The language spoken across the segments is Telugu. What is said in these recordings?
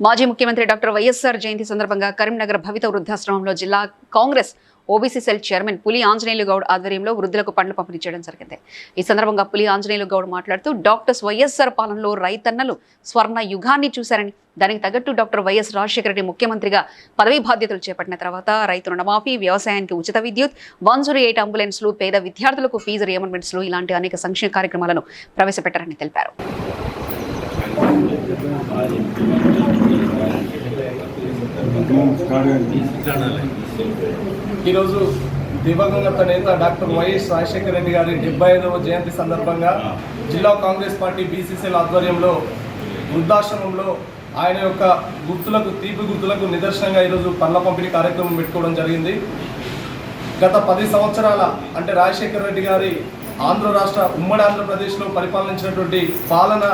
మాజీ ముఖ్యమంత్రి డాక్టర్ వైఎస్ఆర్ జయంతి సందర్భంగా కరీంనగర్ భవిత వృద్ధాశ్రమంలో జిల్లా కాంగ్రెస్ ఓబీసీ సెల్ చైర్మన్ పులి ఆంజనేయులు గౌడ్ ఆధ్వర్యంలో వృద్ధులకు పండ్లు పంపిణీ చేయడం జరిగింది. ఈ సందర్భంగా పులి ఆంజనేయులు గౌడ్ మాట్లాడుతూ డాక్టర్స్ వైఎస్ఆర్ పాలనలో రైతన్నలు స్వర్ణ యుగాన్ని చూశారని దానికి తగ్గట్టు డాక్టర్ వైఎస్ రాజశేఖర రెడ్డి ముఖ్యమంత్రిగా పదవీ బాధ్యతలు చేపట్టిన తర్వాత రైతు రుణమాఫీ వ్యవసాయానికి ఉచిత విద్యుత్ వన్ జీరో ఎయిట్ అంబులెన్స్లు పేద విద్యార్థులకు ఫీజు రియంబర్మెంట్స్లు ఇలాంటి అనేక సంక్షేమ కార్యక్రమాలను ప్రవేశపెట్టారని తెలిపారు. ఈరోజు దివంగత నేత డాక్టర్ వైఎస్ రాజశేఖర రెడ్డి గారి డెబ్బై ఐదవ జయంతి సందర్భంగా జిల్లా కాంగ్రెస్ పార్టీ బీసీసీల ఆధ్వర్యంలో వృద్ధాశ్రమంలో ఆయన యొక్క గుర్తులకు తీపి గుర్తులకు నిదర్శనంగా ఈరోజు పళ్ళ పంపిణీ కార్యక్రమం పెట్టుకోవడం జరిగింది. గత పది సంవత్సరాల అంటే రాజశేఖర రెడ్డి గారి ఆంధ్ర రాష్ట్ర ఉమ్మడి ఆంధ్రప్రదేశ్లో పరిపాలించినటువంటి పాలన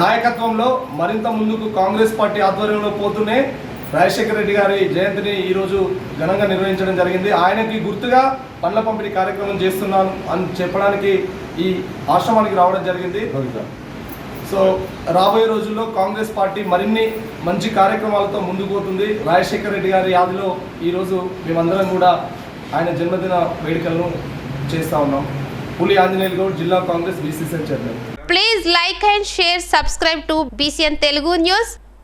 నాయకత్వంలో మరింత ముందుకు కాంగ్రెస్ పార్టీ ఆధ్వర్యంలో పోతూనే రాజశేఖర రెడ్డి గారి జయంతిని ఈరోజు ఘనంగా నిర్వహించడం జరిగింది. ఆయనకి గుర్తుగా పండ్ల పంపిణీ కార్యక్రమం చేస్తున్నాను అని చెప్పడానికి ఈ ఆశ్రమానికి రావడం జరిగింది. సో రాబోయే రోజుల్లో కాంగ్రెస్ పార్టీ మరిన్ని మంచి కార్యక్రమాలతో ముందుకు పోతుంది. రాజశేఖర రెడ్డి గారి యాదిలో ఈరోజు మేమందరం కూడా ఆయన జన్మదిన వేడుకలను చేస్తా ఉన్నాం. పులి ఆంజనేయులు గౌడ్ జిల్లా Congress BCC chairman. Please like and share, subscribe to BCN Telugu News.